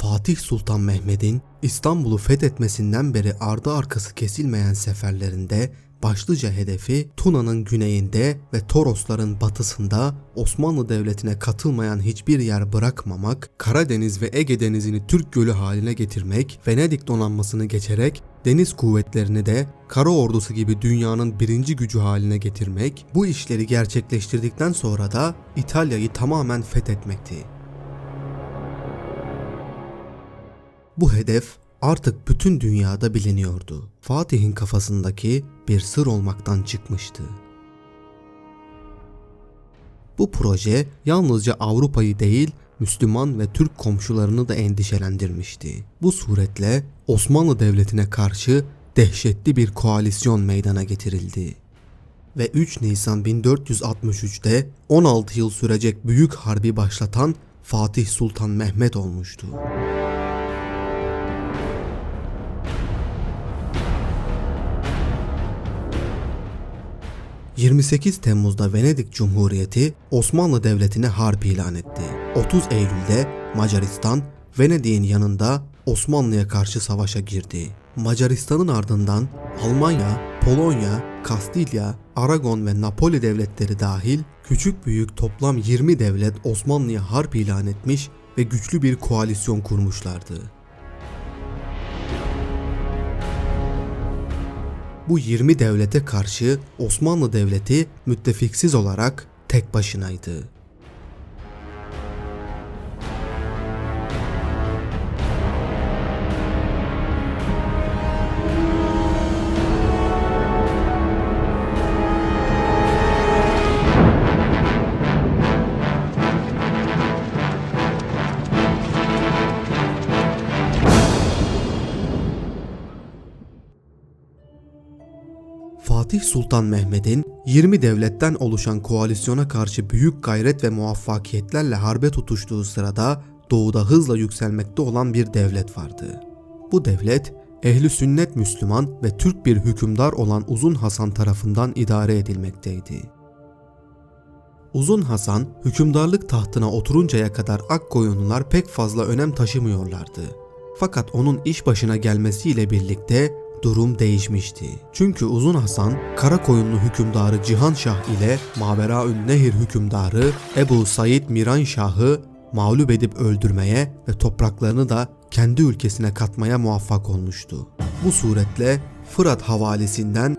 Fatih Sultan Mehmet'in İstanbul'u fethetmesinden beri ardı arkası kesilmeyen seferlerinde başlıca hedefi Tuna'nın güneyinde ve Torosların batısında Osmanlı Devleti'ne katılmayan hiçbir yer bırakmamak, Karadeniz ve Ege Denizi'ni Türk Gölü haline getirmek, Venedik donanmasını geçerek deniz kuvvetlerini de kara ordusu gibi dünyanın birinci gücü haline getirmek, bu işleri gerçekleştirdikten sonra da İtalya'yı tamamen fethetmekti. Bu hedef artık bütün dünyada biliniyordu. Fatih'in kafasındaki bir sır olmaktan çıkmıştı. Bu proje yalnızca Avrupa'yı değil, Müslüman ve Türk komşularını da endişelendirmişti. Bu suretle Osmanlı Devleti'ne karşı dehşetli bir koalisyon meydana getirildi. Ve 3 Nisan 1463'te 16 yıl sürecek büyük harbi başlatan Fatih Sultan Mehmet olmuştu. 28 Temmuz'da Venedik Cumhuriyeti Osmanlı Devleti'ne harp ilan etti. 30 Eylül'de Macaristan Venedik'in yanında Osmanlı'ya karşı savaşa girdi. Macaristan'ın ardından Almanya, Polonya, Kastilya, Aragon ve Napoli devletleri dahil küçük büyük toplam 20 devlet Osmanlı'ya harp ilan etmiş ve güçlü bir koalisyon kurmuşlardı. Bu 20 devlete karşı Osmanlı Devleti müttefiksiz olarak tek başınaydı. Fatih Sultan Mehmet'in 20 devletten oluşan koalisyona karşı büyük gayret ve muvaffakiyetlerle harbe tutuştuğu sırada doğuda hızla yükselmekte olan bir devlet vardı. Bu devlet ehli sünnet Müslüman ve Türk bir hükümdar olan Uzun Hasan tarafından idare edilmekteydi. Uzun Hasan hükümdarlık tahtına oturuncaya kadar Akkoyunlular pek fazla önem taşımıyorlardı. Fakat onun iş başına gelmesiyle birlikte durum değişmişti. Çünkü Uzun Hasan, Karakoyunlu hükümdarı Cihan Şah ile Maveraün Nehir hükümdarı Ebu Said Miran Şah'ı mağlup edip öldürmeye ve topraklarını da kendi ülkesine katmaya muvaffak olmuştu. Bu suretle Fırat havalisinden